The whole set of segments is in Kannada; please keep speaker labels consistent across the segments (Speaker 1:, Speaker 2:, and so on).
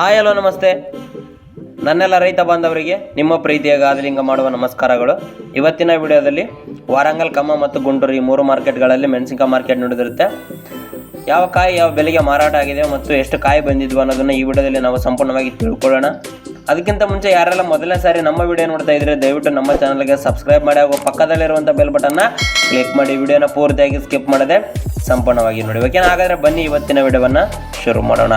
Speaker 1: ಹಾಯ್, ಹಲೋ, ನಮಸ್ತೆ. ನನ್ನೆಲ್ಲ ರೈತ ಬಾಂಧವರಿಗೆ, ನಿಮ್ಮ ಪ್ರೀತಿಯ ಗಾದಲಿಂಗ ಮಾಡುವ ನಮಸ್ಕಾರಗಳು. ಇವತ್ತಿನ ವಿಡಿಯೋದಲ್ಲಿ ವಾರಂಗಲ್, ಕಮ್ಮ ಮತ್ತು ಗುಂಟೂರು ಈ ಮೂರು ಮಾರ್ಕೆಟ್ಗಳಲ್ಲಿ ಮೆಣಸಿನಕಾಯಿ ಮಾರ್ಕೆಟ್ ನಡೆದಿರುತ್ತೆ. ಯಾವ ಕಾಯಿ, ಯಾವ ಬೆಲೆಗೆ ಮಾರಾಟ ಆಗಿದೆ ಮತ್ತು ಎಷ್ಟು ಕಾಯಿ ಬಂದಿದ್ವು ಅನ್ನೋದನ್ನು ಈ ವಿಡಿಯೋದಲ್ಲಿ ನಾವು ಸಂಪೂರ್ಣವಾಗಿ ತಿಳ್ಕೊಳ್ಳೋಣ. ಅದಕ್ಕಿಂತ ಮುಂಚೆ ಯಾರೆಲ್ಲ ಮೊದಲನೇ ಸಾರಿ ನಮ್ಮ ವಿಡಿಯೋ ನೋಡ್ತಾ ಇದ್ರೆ, ದಯವಿಟ್ಟು ನಮ್ಮ ಚಾನಲ್ಗೆ ಸಬ್ಸ್ಕ್ರೈಬ್ ಮಾಡಿ ಹಾಗೂ ಪಕ್ಕದಲ್ಲಿರುವಂಥ ಬೆಲ್ ಬಟನ್ನ ಕ್ಲಿಕ್ ಮಾಡಿ. ವಿಡಿಯೋನ ಪೂರ್ತಿಯಾಗಿ ಸ್ಕಿಪ್ ಮಾಡದೆ ಸಂಪೂರ್ಣವಾಗಿ ನೋಡಿ. ಓಕೆನಾ ಹಾಗಾದರೆ ಬನ್ನಿ ಇವತ್ತಿನ ವಿಡಿಯೋವನ್ನು ಶುರು ಮಾಡೋಣ.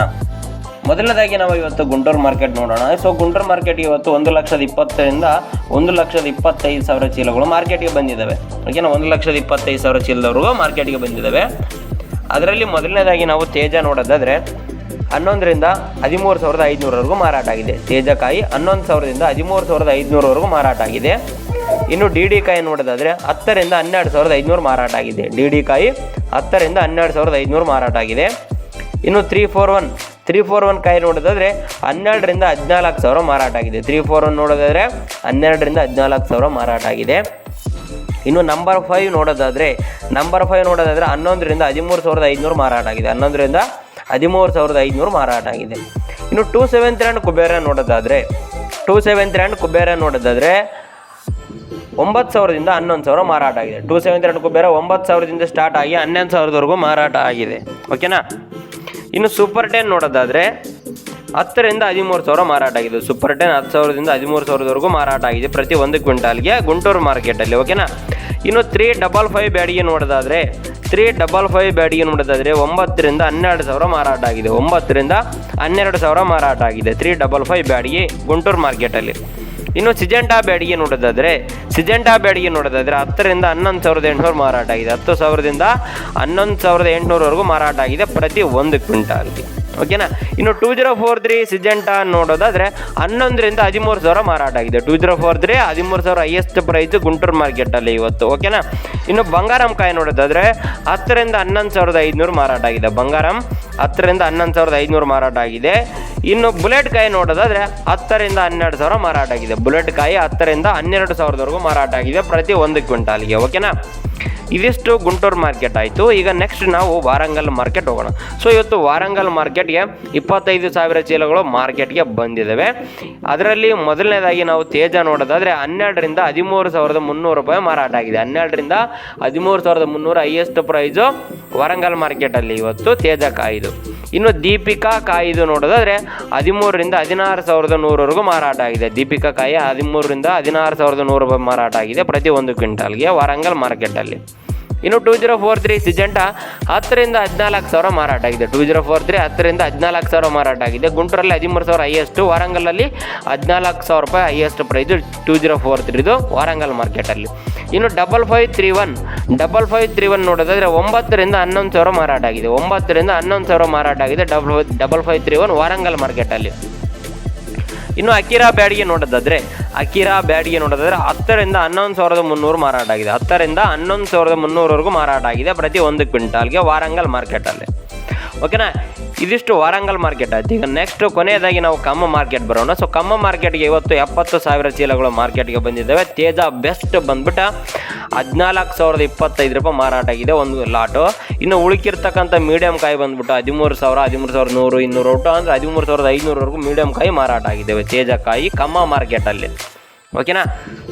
Speaker 1: ಮೊದಲನೇದಾಗಿ ನಾವು ಇವತ್ತು ಗುಂಟೂರು ಮಾರ್ಕೆಟ್ ನೋಡೋಣ. ಸೊ ಗುಂಟೂರು ಮಾರ್ಕೆಟ್ ಇವತ್ತು ಒಂದು ಲಕ್ಷದ ಇಪ್ಪತ್ತರಿಂದ ಒಂದು ಲಕ್ಷದ ಇಪ್ಪತ್ತೈದು ಸಾವಿರ ಚೀಲಗಳು ಮಾರ್ಕೆಟ್ಗೆ ಬಂದಿದ್ದಾವೆ. ಓಕೆನಾ ಒಂದು ಲಕ್ಷದ ಇಪ್ಪತ್ತೈದು ಸಾವಿರ ಚೀಲದವರೆಗೂ ಮಾರ್ಕೆಟ್ಗೆ ಬಂದಿದ್ದಾವೆ. ಅದರಲ್ಲಿ ಮೊದಲನೇದಾಗಿ ನಾವು ತೇಜ ನೋಡೋದಾದರೆ ಹನ್ನೊಂದರಿಂದ ಹದಿಮೂರು ಸಾವಿರದ ಐದುನೂರವರೆಗೂ ಮಾರಾಟ ಆಗಿದೆ. ತೇಜಕಾಯಿ ಹನ್ನೊಂದು ಸಾವಿರದಿಂದ ಹದಿಮೂರು ಸಾವಿರದ ಐದುನೂರವರೆಗೂ ಮಾರಾಟ ಆಗಿದೆ. ಇನ್ನು ಡಿ ಡಿ ಕಾಯಿ ನೋಡೋದಾದರೆ ಹತ್ತರಿಂದ ಹನ್ನೆರಡು ಸಾವಿರದ ಐದುನೂರು ಮಾರಾಟ ಆಗಿದೆ. ಡಿ ಡಿ ಕಾಯಿ ಹತ್ತರಿಂದ ಹನ್ನೆರಡು ಸಾವಿರದ ಐದುನೂರು ಮಾರಾಟ ಆಗಿದೆ. ಇನ್ನು three four one three four one ಕಾಯಿ ನೋಡೋದಾದರೆ ಹನ್ನೆರಡರಿಂದ ಹದಿನಾಲ್ಕು ಸಾವಿರ ಮಾರಾಟ ಆಗಿದೆ. ತ್ರೀ ಫೋರ್ ಒನ್ ನೋಡೋದಾದರೆ ಹನ್ನೆರಡರಿಂದ ಹದಿನಾಲ್ಕು ಸಾವಿರ ಮಾರಾಟ ಆಗಿದೆ. ಇನ್ನು ನಂಬರ್ ಫೈವ್ ನೋಡೋದಾದರೆ, ನಂಬರ್ ಫೈವ್ ನೋಡೋದಾದರೆ ಹನ್ನೊಂದರಿಂದ ಹದಿಮೂರು ಸಾವಿರದ ಐದುನೂರು ಮಾರಾಟ ಆಗಿದೆ. ಹನ್ನೊಂದರಿಂದ ಹದಿಮೂರು ಸಾವಿರದ ಐದುನೂರು ಮಾರಾಟ ಆಗಿದೆ. ಇನ್ನು ಟೂ ಸೆವೆನ್ ರ್ಯಾಂಡ್ ಕುಬೇರ ನೋಡೋದಾದರೆ, ಟೂ ಸೆವೆನ್ ತ್ರೀ ಕುಬೇರ ನೋಡೋದಾದರೆ ಒಂಬತ್ತು ಸಾವಿರದಿಂದ ಹನ್ನೊಂದು ಸಾವಿರ ಮಾರಾಟ ಆಗಿದೆ. ಟೂ ಸೆವೆನ್ ತ್ರೀ ಕುಬೇರ ಒಂಬತ್ತು ಸಾವಿರದಿಂದ ಸ್ಟಾರ್ಟ್ ಆಗಿ ಹನ್ನೊಂದು ಸಾವಿರದವರೆಗೂ ಮಾರಾಟ ಆಗಿದೆ. ಓಕೆನಾ? ಇನ್ನು ಸೂಪರ್ ಟೆನ್ ನೋಡೋದಾದರೆ ಹತ್ತರಿಂದ ಹದಿಮೂರು ಸಾವಿರ ಮಾರಾಟ ಆಗಿದೆ. ಸೂಪರ್ ಟೆನ್ ಹತ್ತು ಸಾವಿರದಿಂದ ಹದಿಮೂರು ಸಾವಿರದವರೆಗೂ ಮಾರಾಟ ಆಗಿದೆ ಪ್ರತಿ ಒಂದು ಕ್ವಿಂಟಾಲ್ಗೆ ಗುಂಟೂರು ಮಾರ್ಕೆಟಲ್ಲಿ ಓಕೆನಾ ಇನ್ನು ತ್ರೀ ಡಬಲ್ ಫೈವ್ ಬ್ಯಾಡಿಗೆ ನೋಡೋದಾದರೆ ತ್ರೀ ಡಬಲ್ ಫೈವ್ ಬ್ಯಾಡಿಗೆ ನೋಡೋದಾದರೆ ಒಂಬತ್ತರಿಂದ ಹನ್ನೆರಡು ಸಾವಿರ ಮಾರಾಟ ಆಗಿದೆ. ಒಂಬತ್ತರಿಂದ ಹನ್ನೆರಡು ಸಾವಿರ ಮಾರಾಟ ಆಗಿದೆ three double five Byadgi Guntur ಮಾರ್ಕೆಟಲ್ಲಿ ಇನ್ನು ಸಿಜೆಂಟಾ ಬ್ಯಾಡಿಗೆ ನೋಡೋದಾದರೆ ಸಿಜೆಂಟಾ ಬ್ಯಾಡಿಗೆ ನೋಡೋದಾದರೆ ಹತ್ತರಿಂದ ಹನ್ನೊಂದು ಸಾವಿರದ ಎಂಟುನೂರು ಮಾರಾಟ ಆಗಿದೆ. ಹತ್ತು ಸಾವಿರದಿಂದ ಹನ್ನೊಂದು ಸಾವಿರದ ಎಂಟುನೂರವರೆಗೂ ಮಾರಾಟ ಆಗಿದೆ ಪ್ರತಿ ಒಂದು ಕ್ವಿಂಟಾಲ್ಗೆ. ಓಕೆನಾ ಇನ್ನು two zero four three Syngenta ನೋಡೋದಾದರೆ ಹನ್ನೊಂದರಿಂದ ಹದಿಮೂರು ಸಾವಿರ ಮಾರಾಟ ಆಗಿದೆ. ಟೂ ಜೀರೋ ಫೋರ್ ತ್ರೀ ಹದಿಮೂರು ಸಾವಿರ ಹೈಯೆಸ್ಟ್ ಪ್ರೈಸ್ ಗುಂಟೂರು ಮಾರ್ಕೆಟಲ್ಲಿ ಇವತ್ತು. ಓಕೆನಾ ಇನ್ನು ಬಂಗಾರಂ ಕಾಯಿ ನೋಡೋದಾದರೆ ಹತ್ತರಿಂದ ಹನ್ನೊಂದು ಸಾವಿರದ ಐದುನೂರು ಮಾರಾಟ ಆಗಿದೆ. ಬಂಗಾರಂ ಹತ್ತರಿಂದ ಹನ್ನೊಂದು ಸಾವಿರದ ಐದುನೂರು ಮಾರಾಟ ಆಗಿದೆ. ಇನ್ನು ಬುಲೆಟ್ ಕಾಯಿ ನೋಡೋದಾದ್ರೆ ಹತ್ತರಿಂದ ಹನ್ನೆರಡು ಸಾವಿರ ಮಾರಾಟ ಆಗಿದೆ. ಬುಲೆಟ್ ಕಾಯಿ ಹತ್ತರಿಂದ ಹನ್ನೆರಡು ಸಾವಿರದವರೆಗೂ ಮಾರಾಟ ಆಗಿದೆ ಪ್ರತಿ ಒಂದು ಕ್ವಿಂಟಾಲ್ಗೆ ಓಕೆನಾ ಇದಿಷ್ಟು ಗುಂಟೂರು ಮಾರ್ಕೆಟ್ ಆಯಿತು. ಈಗ ನೆಕ್ಸ್ಟ್ ನಾವು ವಾರಂಗಲ್ ಮಾರ್ಕೆಟ್ ಹೋಗೋಣ. ಸೊ ಇವತ್ತು ವಾರಂಗಲ್ ಮಾರ್ಕೆಟ್ಗೆ ಇಪ್ಪತ್ತೈದು ಸಾವಿರ ಚೀಲಗಳು ಮಾರ್ಕೆಟ್ಗೆ ಬಂದಿದ್ದಾವೆ ಅದರಲ್ಲಿ ಮೊದಲನೇದಾಗಿ ನಾವು ತೇಜ ನೋಡೋದಾದರೆ ಹನ್ನೆರಡರಿಂದ ಹದಿಮೂರು ಸಾವಿರದ ಮುನ್ನೂರು ರೂಪಾಯಿ ಮಾರಾಟ ಆಗಿದೆ. ಹನ್ನೆರಡರಿಂದ ಹದಿಮೂರು ಸಾವಿರದ ಮುನ್ನೂರು ಹೈಯೆಸ್ಟ್ ಪ್ರೈಸು ವಾರಂಗಲ್ ಮಾರ್ಕೆಟಲ್ಲಿ ಇವತ್ತು ತೇಜ ಕಾಯಿದು. ಇನ್ನು ದೀಪಿಕಾ ಕಾಯಿದು ನೋಡೋದಾದರೆ ಹದಿಮೂರರಿಂದ ಹದಿನಾರು ಸಾವಿರದ ನೂರವರೆಗೂ ಮಾರಾಟ ಆಗಿದೆ. ದೀಪಿಕಾ ಕಾಯಿ ಹದಿಮೂರರಿಂದ ಹದಿನಾರು ಸಾವಿರದ ನೂರು ರೂಪಾಯಿ ಮಾರಾಟ ಆಗಿದೆ ಪ್ರತಿ ಒಂದು ಕ್ವಿಂಟಾಲ್ಗೆ ವಾರಂಗಲ್ ಮಾರ್ಕೆಟಲ್ಲಿ ಇನ್ನು two zero four three Syngenta ಹತ್ತರಿಂದ ಹದಿನಾಲ್ಕು ಸಾವಿರ ಮಾರಾಟ ಆಗಿದೆ. ಟೂ ಜೀರೋ ಫೋರ್ ತ್ರೀ ಹತ್ತರಿಂದ ಹದಿನಾಲ್ಕು ಸಾವಿರ ಮಾರಾಟ ಆಗಿದೆ. ಗುಂಟೂರಲ್ಲಿ ಹದಿಮೂರು ಸಾವಿರ ಹೈಯೆಸ್ಟು ವಾರಂಗಲಲ್ಲಿ ಹದಿನಾಲ್ಕು ಸಾವಿರ ರೂಪಾಯಿ highest price two zero four ತ್ರೀದು Warangal ಮಾರ್ಕೆಟಲ್ಲಿ ಇನ್ನು double five three one double five three one ನೋಡೋದಾದರೆ ಒಂಬತ್ತರಿಂದ ಹನ್ನೊಂದು ಸಾವಿರ ಮಾರಾಟ ಆಗಿದೆ. ಒಂಬತ್ತರಿಂದ ಹನ್ನೊಂದು ಸಾವಿರ ಮಾರಾಟ ಆಗಿದೆ double double five three one Warangal ಮಾರ್ಕೆಟಲ್ಲಿ ಇನ್ನು ಅಕಿರಾ ಬ್ಯಾಡಿಗೆ ನೋಡೋದಾದರೆ ಅಕಿರಾ ಬ್ಯಾಡಿಗೆ ನೋಡೋದಾದ್ರೆ ಹತ್ತರಿಂದ ಹನ್ನೊಂದು ಸಾವಿರದ ಮುನ್ನೂರು ಮಾರಾಟ ಆಗಿದೆ. ಹತ್ತರಿಂದ ಹನ್ನೊಂದು ಸಾವಿರದ ಮುನ್ನೂರವರೆಗೂ ಮಾರಾಟ ಆಗಿದೆ ಪ್ರತಿ ಒಂದು ಕ್ವಿಂಟಾಲ್ಗೆ ವಾರಂಗಲ್ ಮಾರ್ಕೆಟಲ್ಲಿ. ಓಕೆನಾ ಇದಿಷ್ಟು ವಾರಂಗಲ್ ಮಾರ್ಕೆಟ್ ಆಯ್ತು. ಈಗ ನೆಕ್ಸ್ಟ್ ಕೊನೆಯದಾಗಿ ನಾವು ಕಮ್ಮ ಮಾರ್ಕೆಟ್ ಬರೋಣ. ಸೊ ಕಮ್ಮ ಮಾರ್ಕೆಟ್ಗೆ ಇವತ್ತು ಎಪ್ಪತ್ತು ಸಾವಿರ ಚೀಲಗಳು ಮಾರ್ಕೆಟ್ಗೆ ಬಂದಿದ್ದಾವೆ. ತೇಜ ಬೆಸ್ಟ್ ಬಂದ್ಬಿಟ್ಟು ಹದಿನಾಲ್ಕು ಸಾವಿರದ ಇಪ್ಪತ್ತೈದು ರೂಪಾಯಿ ಮಾರಾಟ ಆಗಿದೆ ಒಂದು ಲಾಟು ಇನ್ನು ಉಳುಕಿರ್ತಕ್ಕಂಥ ಮೀಡಿಯಂ ಕಾಯಿ ಬಂದ್ಬಿಟ್ಟು ಹದಿಮೂರು ಸಾವಿರ, ಹದಿಮೂರು ಸಾವಿರದ ನೂರು, ಇನ್ನೂರು ಒಟ್ಟು ಅಂದರೆ ಹದಿಮೂರು ಸಾವಿರದ ಐನೂರವರೆಗೂ ಮೀಡಿಯಂ ಕಾಯಿ ಮಾರಾಟ ಆಗಿದ್ದಾವೆ ತೇಜ ಕಾಯಿ ಕಮ್ಮ ಮಾರ್ಕೆಟಲ್ಲಿ ಓಕೆನಾ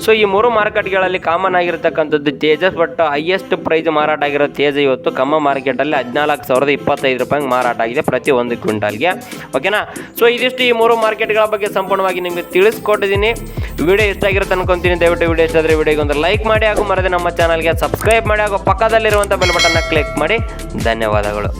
Speaker 1: ಸೊ ಈ ಮೂರು ಮಾರ್ಕೆಟ್ಗಳಲ್ಲಿ ಕಾಮನ್ ಆಗಿರತಕ್ಕಂಥದ್ದು ತೇಜಸ್ ಬಟ್ ಹೈಯೆಸ್ಟ್ ಪ್ರೈಸ್ ಮಾರಾಟ ಆಗಿರೋ ತೇಜ ಇವತ್ತು ಕಮ್ಮ ಮಾರ್ಕೆಟಲ್ಲಿ ಹದಿನಾಲ್ಕು ಸಾವಿರದ ಇಪ್ಪತ್ತೈದು ರೂಪಾಯಿಗೆ ಮಾರಾಟ ಆಗಿದೆ ಪ್ರತಿ ಒಂದು ಕ್ವಿಂಟಾಲ್ಗೆ. ಓಕೆನಾ ಸೊ ಇದಿಷ್ಟು ಈ ಮೂರು ಮಾರ್ಕೆಟ್ಗಳ ಬಗ್ಗೆ ಸಂಪೂರ್ಣವಾಗಿ ನಿಮಗೆ ತಿಳಿಸ್ಕೊಟ್ಟಿದ್ದೀನಿ. ವಿಡಿಯೋ ಇಷ್ಟ ಆಗಿರುತ್ತೆ ಅನ್ಕೊಂತೀನಿ. ದಯವಿಟ್ಟು ವಿಡಿಯೋ ಇಷ್ಟ ಆದರೆ ವಿಡಿಯೋಗೆ ಒಂದು ಲೈಕ್ ಮಾಡಿ ಹಾಗೂ ಮರದೆ ನಮ್ಮ ಚಾನಲ್ಗೆ ಸಬ್ಸ್ಕ್ರೈಬ್ ಮಾಡಿ ಹಾಗೂ ಪಕ್ಕದಲ್ಲಿರುವಂಥ ಬೆಲ್ ಬಟನ್ನ ಕ್ಲಿಕ್ ಮಾಡಿ. ಧನ್ಯವಾದಗಳು.